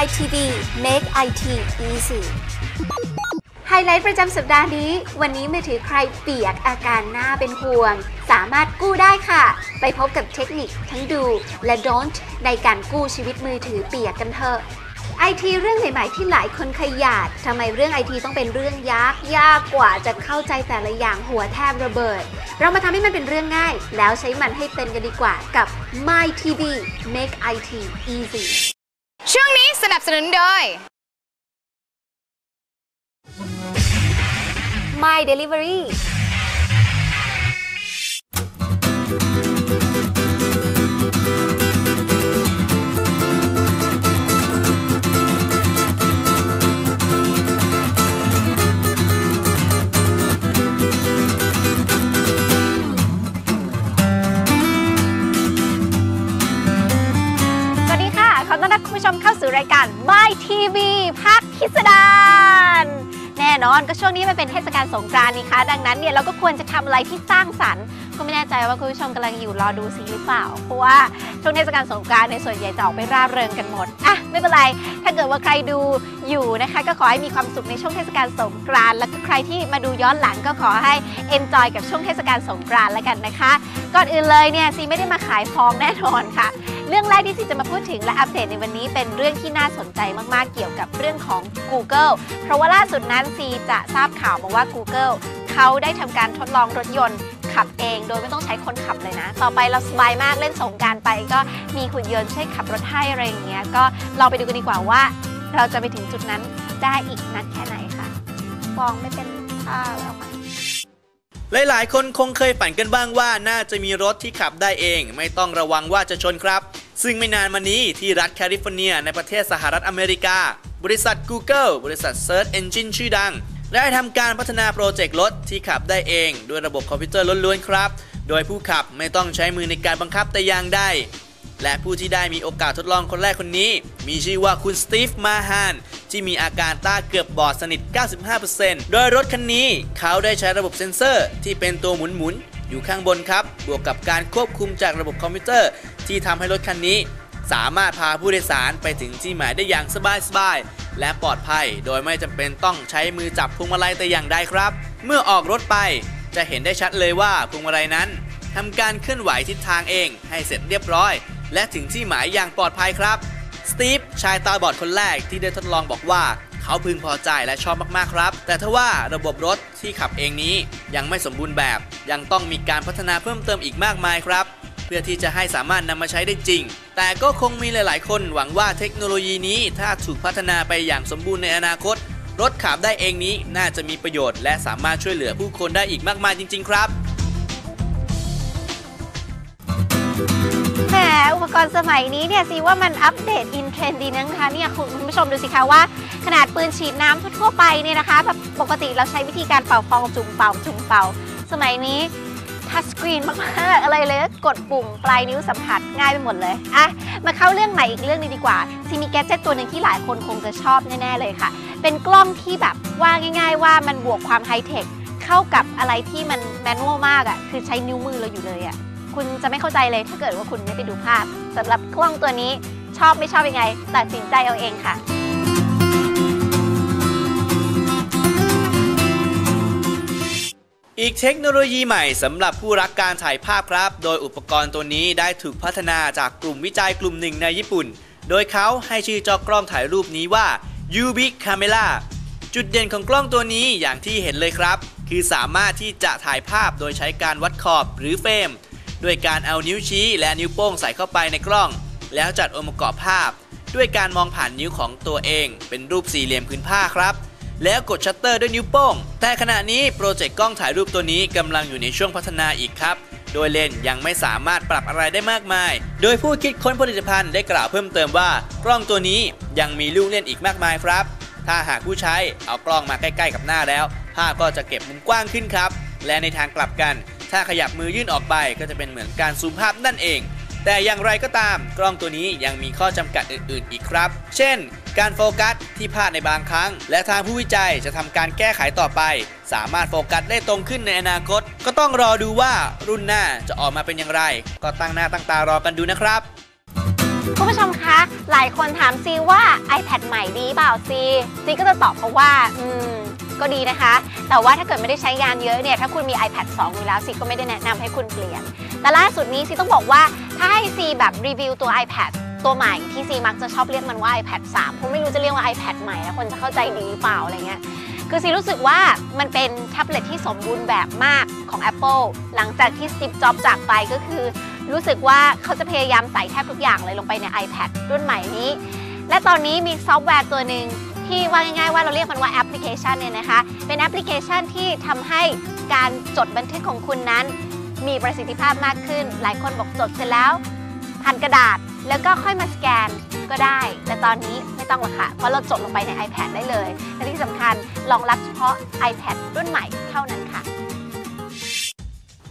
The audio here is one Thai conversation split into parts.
My TV Make IT Easy ไฮไลท์ประจำสัปดาห์นี้ วันนี้มือถือใครเปียกอาการหน้าเป็นห่วง สามารถกู้ได้ค่ะ ไปพบกับเทคนิคทั้งดูและ don't ในการกู้ชีวิตมือถือเปียกกันเถอะไอทีเรื่องใหม่ๆที่หลายคนขยาดทำไมเรื่องไอทีต้องเป็นเรื่องยากยากกว่าจะเข้าใจแต่ละอย่างหัวแทบระเบิด เรามาทำให้มันเป็นเรื่องง่าย แล้วใช้มันให้เป็นกันดีกว่ากับ My TV Make IT Easy สนับสนุนโดย My Delivery าสู่รายการ My TV ภาคพิสดารแน่นอนก็ช่วงนี้มันเป็นเทศกาลสงกรานต์นี่คะ ดังนั้นเนี่ยเราก็ควรจะทำอะไรที่สร้างสรรค์ ก็ไม่แน่ใจว่าคุณผู้ชมกำลังอยู่รอดูซีหรือเปล่า เพราะว่าช่วงเทศกาลสงกรานต์ในส่วนใหญ่จะออกไปร่าเริงกันหมดอะไม่เป็นไร ถ้าเกิดว่าใครดูอยู่นะคะ ก็ขอให้มีความสุขในช่วงเทศกาลสงกรานต์แล้วก็ใครที่มาดูย้อนหลังก็ขอให้ enjoy กับช่วงเทศกาลสงกรานต์แล้วกันนะคะ ก่อนอื่นเลยเนี่ยซีไม่ได้มาขายฟองแน่นอนค่ะ เรื่องแรกที่ซีจะมาพูดถึงและอัปเดตในวันนี้เป็นเรื่องที่น่าสนใจมากๆ เกี่ยวกับเรื่องของ Google เพราะว่าล่าสุดนั้นซีจะทราบข่าวมาว่า Google เขาได้ทำการทดลองรถยนต์ขับเองโดยไม่ต้องใช้คนขับเลยนะ ต่อไปเราสบายมากเล่นสงการไป ก็มีหุ่นยนต์ช่วยขับรถให้อะไรอย่างเงี้ย ก็เราไปดูกันดีกว่าว่า เราจะไปถึงจุดนั้นได้อีกนักแค่ไหนค่ะฟองไม่เป็นท่าแล้ว หมหลายๆ คนคงเคยฝันกันบ้างว่าน่าจะมีรถที่ขับได้เอง ไม่ต้องระวังว่าจะชนครับ ซึ่งไม่นานมานี้ที่รัฐแคลิฟอร์เนีย ในประเทศสหรัฐอเมริกา บริษัท Google บริษัท Search Engine ชื่อดัง ได้ทำการพัฒนาโปรเจกต์รถที่ขับได้เองด้วยระบบคอมพิวเตอร์ล้วนๆครับ โดยผู้ขับไม่ต้องใช้มือในการบังคับแต่อย่างใดและผู้ที่ได้มีโอกาสทดลองคนแรกคนนี้ มีชื่อว่าคุณสตีฟมาฮาน ที่มีอาการตาเกือบบอดสนิท 95%โดยรถคันนี้เขาได้ใช้ระบบเซ็นเซอร์ ที่เป็นตัวหมุนๆอยู่ข้างบนครับ บวกกับการควบคุมจากระบบคอมพิวเตอร์ ที่ทำให้รถคันนี้ สามารถพาผู้โดยสารไปถึงที่หมายได้อย่างสบายๆและปลอดภัย โดยไม่จำเป็นต้องใช้มือจับพวงมาลัยแต่อย่างใดครับ เมื่อออกรถไปจะเห็นได้ชัดเลยว่าพวงมาลัยนั้นทำการเคลื่อนไหวทิศทางเองให้เสร็จเรียบร้อย และถึงที่หมายอย่างปลอดภัยครับ สตีฟชายตาบอดคนแรกที่ได้ทดลองบอกว่าเขาพึงพอใจและชอบมากๆครับ แต่ทว่าระบบรถที่ขับเองนี้ยังไม่สมบูรณ์แบบ ยังต้องมีการพัฒนาเพิ่มเติมอีกมากมายครับ เพื่อที่จะให้สามารถนำมาใช้ได้จริง แต่ก็คงมีหลาย ๆ คนหวังว่าเทคโนโลยีนี้ถ้าถูกพัฒนาไปอย่างสมบูรณ์ในอนาคต รถขับได้เองนี้น่าจะมีประโยชน์ และสามารถช่วยเหลือผู้คนได้อีกมากมายจริง ๆ ครับ อุปกรณ์สมัยนี้เนี่ยซีว่ามันอัปเดตอินเทรนด์ดีนะคะเนี่ยคุณผู้ชมดูสิคะว่า ขนาดปืนฉีดน้ำทั่วไปเนี่ยนะคะแบบปกติเราใช้วิธีการเป่าฟองจุ่มเป่าจุ่มเป่า สมัยนี้ทัชสกรีนมากๆอะไรเลยกดปุ่มปลายนิ้วสัมผัสง่ายไปหมดเลยอะมาเข้าเรื่องใหม่อีกเรื่องหนึงดีกว่าซีมีแกดเจ็ตตัวหนึ่งที่หลายคนคงจะชอบแน่ๆเลยค่ะ เป็นกล้องที่แบบว่าง่าย ๆ ว่ามันบวกความไฮเทคเข้ากับอะไรที่มันแมนนวลมากอะ่ะคือใช้นิ้วมือเราอยู่เลยอะ คุณจะไม่เข้าใจเลยถ้าเกิดว่าคุณไม่ไปดูภาพสำหรับกล้องตัวนี้ชอบไม่ชอบยังไงตัดสินใจเอาเองค่ะอีกเทคโนโลยีใหม่สำหรับผู้รักการถ่ายภาพครับ โดยอุปกรณ์ตัวนี้ได้ถูกพัฒนาจากกลุ่มวิจัยกลุ่มหนึ่งในญี่ปุ่น โดยเขาให้ชื่อจอกล้องถ่ายรูปนี้ว่า Ubic Camera จุดเด่นของกล้องตัวนี้อย่างที่เห็นเลยครับ คือสามารถที่จะถ่ายภาพโดยใช้การวัดขอบหรือเฟรม ด้วยการเอานิ้วชี้และนิ้วโป้งใส่เข้าไปในกล้อง แล้วจัดองค์ประกอบภาพ ด้วยการมองผ่านนิ้วของตัวเอง เป็นรูปสี่เหลี่ยมผืนผ้าครับ แล้วกดชัตเตอร์ด้วยนิ้วโป้ง แต่ขณะนี้โปรเจกต์กล้องถ่ายรูปตัวนี้กำลังอยู่ในช่วงพัฒนาอีกครับ โดยเลนยังไม่สามารถปรับอะไรได้มากมาย โดยผู้คิดค้นผลิตภัณฑ์ได้กล่าวเพิ่มเติมว่ากล้องตัวนี้ยังมีลูกเล่นอีกมากมายครับ ถ้าหากผู้ใช้เอากล้องมาใกล้ ๆ กับหน้าแล้ว ภาพก็จะเก็บมุมกว้างขึ้นครับ และในทางกลับกัน ถ้าขยับมือยื่นออกไปก็จะเป็นเหมือนการซูมภาพนั่นเอง แต่อย่างไรก็ตาม กล้องตัวนี้ยังมีข้อจำกัดอื่นๆ อีกครับ เช่น การโฟกัสที่พลาดในบางครั้ง และทางผู้วิจัยจะทำการแก้ไขต่อไป สามารถโฟกัสได้ตรงขึ้นในอนาคต ก็ต้องรอดูว่ารุ่นหน้าจะออกมาเป็นอย่างไร ก็ตั้งหน้าตั้งตารอกันดูนะครับคุณผู้ชมคะ หลายคนถามซีว่า iPad ใหม่ดีเปล่าซี ซีก็จะตอบเขาะว่า อืม ก็ดีนะคะ แต่ว่าถ้าเกิดไม่ได้ใช้งานเยอะเนี่ย ถ้าคุณมี iPad 2 อยู่แล้วซีก็ไม่ได้แนะนำให้คุณเปลี่ยน แต่ล่าสุดนี้ซีต้องบอกว่าถ้าให้ซีแบบรีวิวตัว iPad ตัวใหม่ที่ซีมักจะชอบเรียกมันว่า iPad 3ผมไม่รู้จะเรียกว่า iPad ใหม่แล้วคนจะเข้าใจดีหรือเปล่าอะไรเงี้ยคือซีรู้สึกว่ามันเป็นแท็บเล็ตที่สมบูรณ์แบบมากของ Apple หลังจากที่ Steve Jobs จากไปก็คือ รู้สึกว่าเขาจะพยายามใส่แทบทุกอย่างเลยลงไปใน iPad รุ่นใหม่นี้ และตอนนี้มีซอฟต์แวร์ตัวหนึ่ง ที่ว่าง่ายๆว่าเราเรียกมันว่าแอปพลิเคชันเนี่ยนะคะ เป็นแอปพลิเคชันที่ทำให้การจดบันทึกของคุณนั้น มีประสิทธิภาพมากขึ้น หลายคนบอกจดเสร็จแล้วผ่านกระดาษแล้วก็ค่อยมาสแกนก็ได้ แต่ตอนนี้ไม่ต้องหรอกค่ะ เพราะเราจดลงไปใน iPad ได้เลย และที่สำคัญรองรับเฉพาะ iPad รุ่นใหม่เท่านั้นค่ะ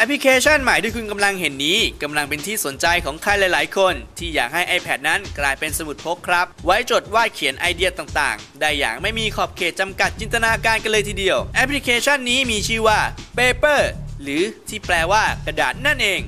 แอปพลิเคชันใหม่ที่คุณกำลังเห็นนี้กำลังเป็นที่สนใจของใครหลาย ๆ คน ที่อยากให้ iPad นั้นกลายเป็นสมุดพกครับ ไว้จดวาดเขียนไอเดียต่าง ๆ ได้อย่างไม่มีขอบเขตจำกัดจินตนาการกันเลยทีเดียว แอปพลิเคชันนี้มีชื่อว่า Paper หรือที่แปลว่ากระดาษนั่นเอง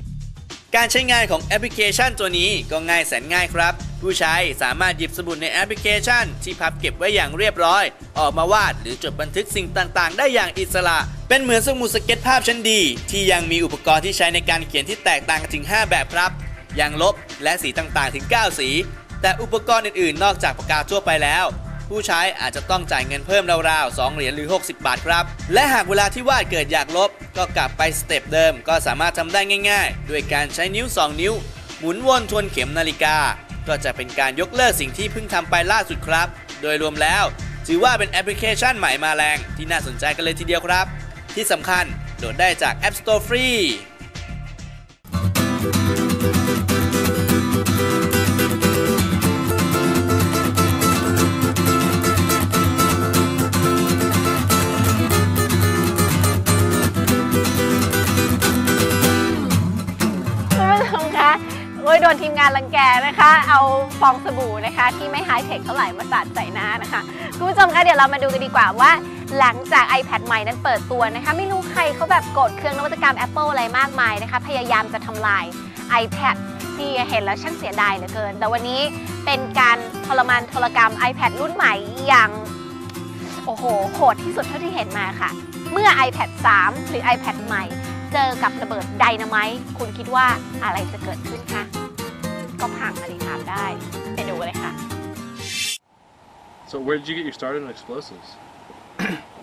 การใช้งานของแอปพลิเคชันตัวนี้ก็ง่ายแสนง่ายครับ ผู้ใช้สามารถหยิบสมุดในแอปพลิเคชัน ที่พับเก็บไว้อย่างเรียบร้อย ออกมาวาดหรือจดบันทึกสิ่งต่าง ๆ ได้อย่างอิสระเป็นเหมือนสมุดสเก็ตภาพชั้นดี ที่ยังมีอุปกรณ์ที่ใช้ในการเขียนที่แตกต่างกันถึง 5 แบบครับ อย่างลบและสีต่างๆ ถึง 9 สี แต่อุปกรณ์อื่นๆ นอกจากปากกาทั่วไปแล้ว ผู้ใช้อาจจะต้องจ่ายเงินเพิ่มราวๆ 2 เหรียญหรือ 60 บาทครับ และหากเวลาที่วาดเกิดอยากลบ ก็กลับไปสเต็ปเดิม ก็สามารถทำได้ง่าย ๆ ด้วยการใช้นิ้ว 2 นิ้ว หมุนวนทวนเข็มนาฬิกา ก็จะเป็นการยกเลิกสิ่งที่เพิ่งทำไปล่าสุดครับ โดยรวมแล้ว ถือว่าเป็นแอปพลิเคชันใหม่มาแรงที่น่าสนใจกันเลยทีเดียวครับ ที่สำคัญโหลดได้จาก App Store Free คุณผู้ชมคะโอ้ยโดนทีมงานรังแกนะคะ เอาฟองสบู่นะคะ ที่ไม่ไฮเทคเท่าไหร่มาสาดใส่หน้านะคะ คุณผู้ชมคะเดี๋ยวเรามาดูกันดีกว่าว่า หลังจาก iPad ใหม่นั้นเปิดตัวนะคะ ไม่รู้ใครเขาแบบโกรธเครื่องนวัตกรรม Apple อะไรมากมายนะคะ พยายามจะทำลาย iPad ที่เห็นแล้วช่างเสียดายเหลือเกิน แต่วันนี้เป็นการทรมานทรกรรม iPad รุ่นใหม่อย่าง โอ้โหโหดที่สุดเท่าที่เห็นมาค่ะ เมื่อ iPad 3 หรือ iPad ใหม่ เจอกับระเบิดไดนาไมต์คุณคิดว่าอะไรจะเกิดขึ้นคะ ก็พังมาดีถามได้ ไปดูเลยค่ะ So where did you get your start on explosives?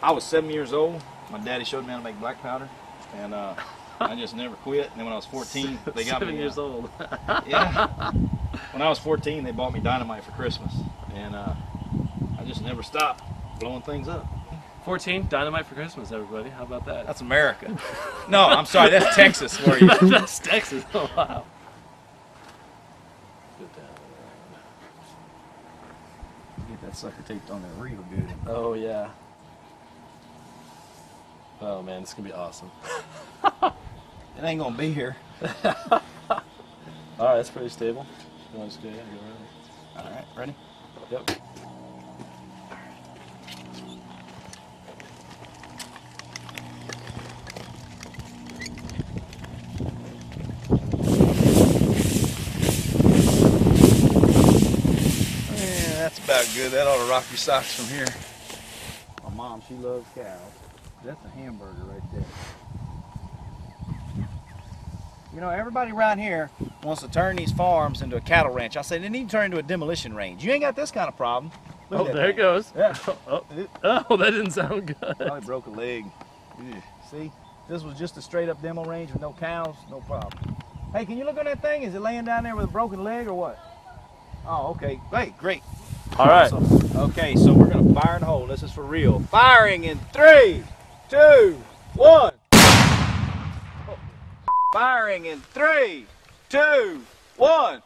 I was seven years old. My daddy showed me how to make black powder, and uh, I just never quit. And then when I was 14, they got Seven me. years uh, old. Yeah. When I was 14, they bought me dynamite for Christmas, and uh, I just never stopped blowing things up. 14, dynamite for Christmas, everybody. How about that? That's America. no, I'm sorry. That's Texas for you. That's Texas. Oh, wow. Get that sucker taped on there real good. Oh, yeah. Oh, man, it's going to be awesome. It ain't gonna be here. All right, that's pretty stable. You want to just go, yeah, go right All right, ready? Yep. Yeah, that's about good. That ought to rock your socks from here. My mom, she loves cows. That's a hamburger right there. You know, everybody around here wants to turn these farms into a cattle ranch. I say they need to turn into a demolition range. You ain't got this kind of problem. Look Oh, there it goes. Yeah. Oh, oh, that didn't sound good. Probably broke a leg. See, this was just a straight up demo range with no cows, no problem. Hey, can you look on that thing? Is it laying down there with a broken leg or what? Oh, okay. Great, great. All right. So- okay, so we're gonna fire and hold. This is for real. Firing in three, two, one. Firing in three, two, one.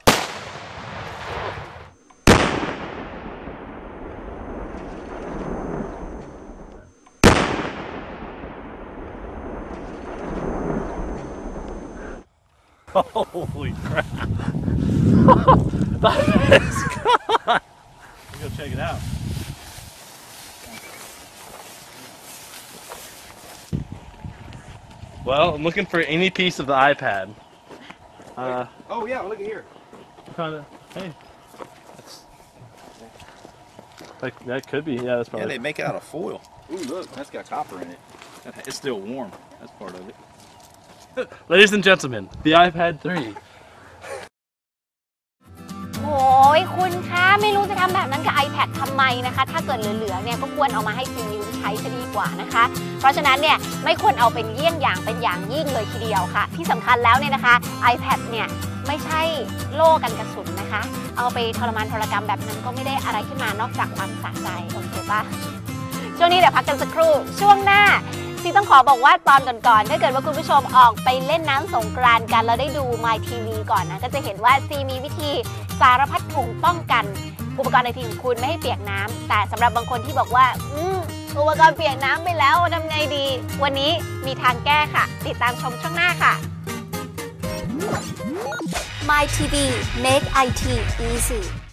Holy crap. that is gone. Go check it out. Well, I'm looking for any piece of the iPad. Uh, Oh yeah, look at here. kind of. Hey. That's, that, that could be. Yeah, that's probably. Yeah, probably. they make it out of foil. Ooh, look, that's got copper in it. It's still warm. That's part of it. Ladies and gentlemen, the iPad 3. ทำแบบนั้นกับ iPad ทำไมนะคะ ถ้าเกิดเหลือๆเนี่ยก็ควรเอามาให้ซีนิวใช้จะดีกว่านะคะ เพราะฉะนั้นเนี่ยไม่ควรเอาเป็นเยี่ยงอย่างเป็นอย่างยิ่งเลยทีเดียวค่ะ ที่สำคัญแล้วเนี่ยนะคะ iPad เนี่ยไม่ใช่โล่กันกระสุนนะคะ เอาไปทรมานทรกรรมแบบนั้นก็ไม่ได้อะไรขึ้นมานอกจากความสะใจโอเคปะช่วงนี้เดี๋ยวพักกันสักครู่ ช่วงหน้าซีต้องขอบอกว่าตอนก่อนๆ ถ้าเกิดว่าคุณผู้ชมออกไปเล่นน้ำสงกรานกัน แล้วได้ดู My TV ก่อนนะ ก็จะเห็นว่าซีมีวิธีสารพัดถุงป้องกัน อุปกรณ์ในทีมของคุณไม่ให้เปียกน้ำแต่สำหรับบางคนที่บอกว่าอืมอุปกรณ์เปียกน้ำไปแล้วทำไงดี วันนี้มีทางแก้ค่ะ ติดตามชมช่วงหน้าค่ะ My TV Make IT Easy